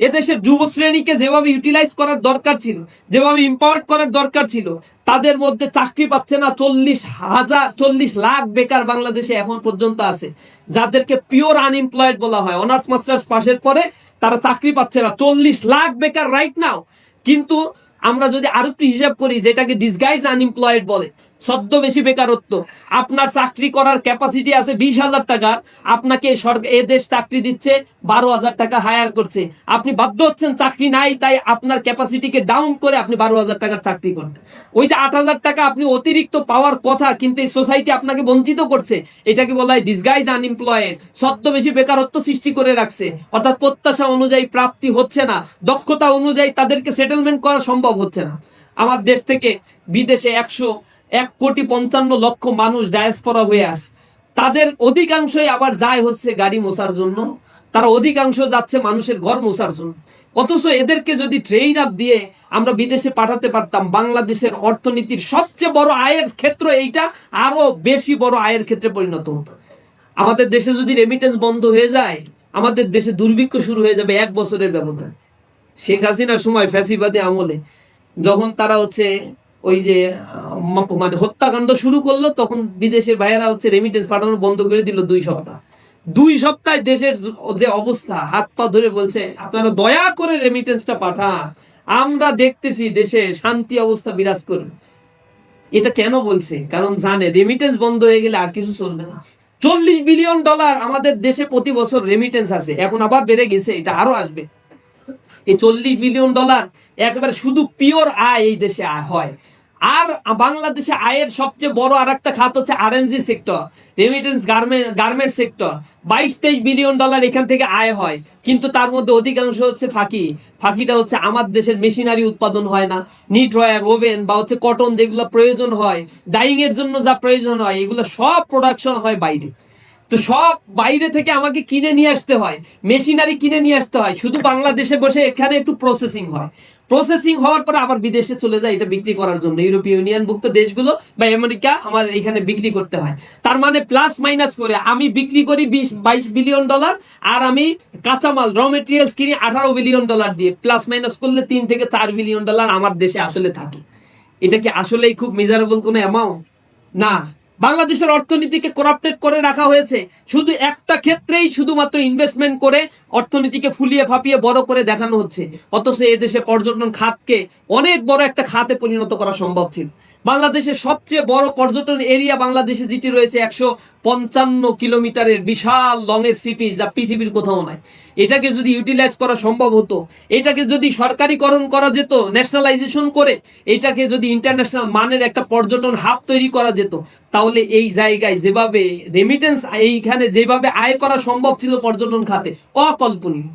এদেশের যুব শ্রেণীকে যেভাবে ইউটিলাইজ করার দরকার ছিল, যেভাবে ইম্পাওয়ার করার দরকার ছিল, তাদের মধ্যে চাকরি পাচ্ছে না চল্লিশ হাজার, চল্লিশ লাখ বেকার বাংলাদেশে এখন পর্যন্ত আছে, যাদেরকে পিওর আনএমপ্লয়েড বলা হয়। অনার্স মাস্টার্স পাশের পরে তারা চাকরি পাচ্ছে না, চল্লিশ লাখ বেকার রাইট নাও কিন্তু আমরা যদি আরও একটু হিসাব করি, যেটাকে ডিসগাইজ আনএমপ্লয়েড বলে সদ্য বেশি বেকারত্ব। আপনার চাকরি করার ক্যাপাসিটি আছে বিশ হাজার টাকার। আপনাকে এ দেশ চাকরি দিচ্ছে, বারো হাজার টাকা হায়ার করছে। আপনি বাধ্য হচ্ছেন চাকরি নাই, তাই আপনার ক্যাপাসিটিকে ডাউন করে আপনি বারো হাজার টাকার চাকরি করতে। ওই যে আট হাজার টাকা আপনি অতিরিক্ত পাওয়ার কথা, কিন্তু এই সোসাইটি আপনাকে বঞ্চিত করছে, এটাকে বলা হয় ডিসগাইজ আনএমপ্লয়েড সদ্য বেশি বেকারত্ব সৃষ্টি করে রাখছে। অর্থাৎ প্রত্যাশা অনুযায়ী প্রাপ্তি হচ্ছে না, দক্ষতা অনুযায়ী তাদেরকে সেটেলমেন্ট করা সম্ভব হচ্ছে না। আমার দেশ থেকে বিদেশে একশো এক কোটি পঞ্চান্ন লক্ষ মানুষ ডায়াসপরা হয়ে আছে। তাদের অধিকাংশই আবার যায় হচ্ছে গাড়ি মোছার জন্য। তারা অধিকাংশ যাচ্ছে মানুষের ঘর মোছার জন্য। অথচ এদেরকে যদি ট্রেন আপ দিয়ে আমরা বিদেশে পাঠাতে পারতাম বাংলাদেশের অর্থনীতির সবচেয়ে বড় আয়ের ক্ষেত্র এইটা আরও বেশি বড় আয়ের ক্ষেত্রে পরিণত হতো। আমাদের দেশে যদি রেমিটেন্স বন্ধ হয়ে যায় আমাদের দেশে দুর্ভিক্ষ শুরু হয়ে যাবে এক বছরের ব্যবধান। শেখ হাসিনার সময় ফ্যাসিবাদী আমলে যখন তারা হচ্ছে ওই যে মানে হত্যাকাণ্ড শুরু করল, তখন বিদেশের ভাইয়েরা হচ্ছে রেমিটেন্স পাঠানো বন্ধ করে দিল দুই সপ্তাহ। দুই সপ্তাহে দেশের যে অবস্থা, হাত পা ধরে বলছে, আপনারা দয়া করে রেমিটেন্সটা পাঠান। আমরা দেখতেছি দেশে শান্তি অবস্থা বিরাজ করবে। এটা কেন বলছে? কারণ জানে রেমিটেন্স বন্ধ হয়ে গেলে আর কিছু চলবে না। চল্লিশ বিলিয়ন ডলার আমাদের দেশে প্রতি বছর রেমিটেন্স আছে। এখন আবার বেড়ে গেছে, এটা আরও আসবে। এই চল্লিশ বিলিয়ন ডলার একবারে শুধু পিওর আয় এই দেশে হয়। আর বাংলাদেশে আয়ের সবচেয়ে বড় আর একটা খাত হচ্ছে RMG sector remittance garment garment sector বাইশ তেইশ বিলিয়ন ডলার এখান থেকে আয় হয়, কিন্তু তার মধ্যে অধিকাংশ হচ্ছে ফাঁকি। ফাঁকিটা হচ্ছে আমার দেশের মেশিনারি উৎপাদন হয় না নিট রয়ার ওভেন বা হচ্ছে কটন যেগুলো প্রয়োজন হয় ডাইং এর জন্য যা প্রয়োজন হয়, এগুলো সব প্রোডাকশন হয় বাইরে। তো সব বাইরে থেকে আমাকে কিনে নিয়ে আসতে হয়, মেশিনারি কিনে নিয়ে আসতে হয়, শুধু বাংলাদেশে বসে এখানে একটু প্রসেসিং হয়। প্রসেসিং হওয়ার পরে আবার বিদেশে চলে যায় এটা বিক্রি করার জন্য। ইউরোপীয় ইউনিয়নভুক্ত দেশগুলো বা আমেরিকা আমার এখানে বিক্রি করতে হয়। তার মানে প্লাস মাইনাস করে আমি বিক্রি করি বিশ, বাইশ বিলিয়ন ডলার আর আমি কাঁচামাল র মেটেরিয়ালস কিনি আঠারো বিলিয়ন ডলার দিয়ে। প্লাস মাইনাস করলে তিন থেকে চার বিলিয়ন ডলার আমার দেশে আসলে থাকে। এটা কি আসলেই খুব মেজারেবল কোনো অ্যামাউন্ট না। বাংলাদেশের অর্থনীতিকে করাপ্টেড করে রাখা হয়েছে। শুধু একটা ক্ষেত্রেই শুধুমাত্র ইনভেস্টমেন্ট করে অর্থনীতিকে ফুলিয়ে ফাপিয়ে বড় করে দেখানো হচ্ছে। অথচ এদেশে পর্যটন খাতকে অনেক বড় একটা খাতে পরিণত করা সম্ভব ছিল। বাংলাদেশের সবচেয়ে বড় পর্যটন এরিয়া বাংলাদেশে যেটি রয়েছে একশো পঞ্চান্ন কিলোমিটারের বিশাল লংয়ের সিটি যা পৃথিবীর কোথাও নাই এটাকে যদি ইউটিলাইজ করা সম্ভব হতো, এটাকে যদি সরকারিকরণ করা যেত ন্যাশনালাইজেশন করে, এটাকে যদি ইন্টারন্যাশনাল মানের একটা পর্যটন হাব তৈরি করা যেত তাহলে এই জায়গায় যেভাবে রেমিটেন্স এইখানে যেভাবে আয় করা সম্ভব ছিল পর্যটন খাতে অকল্পনীয়।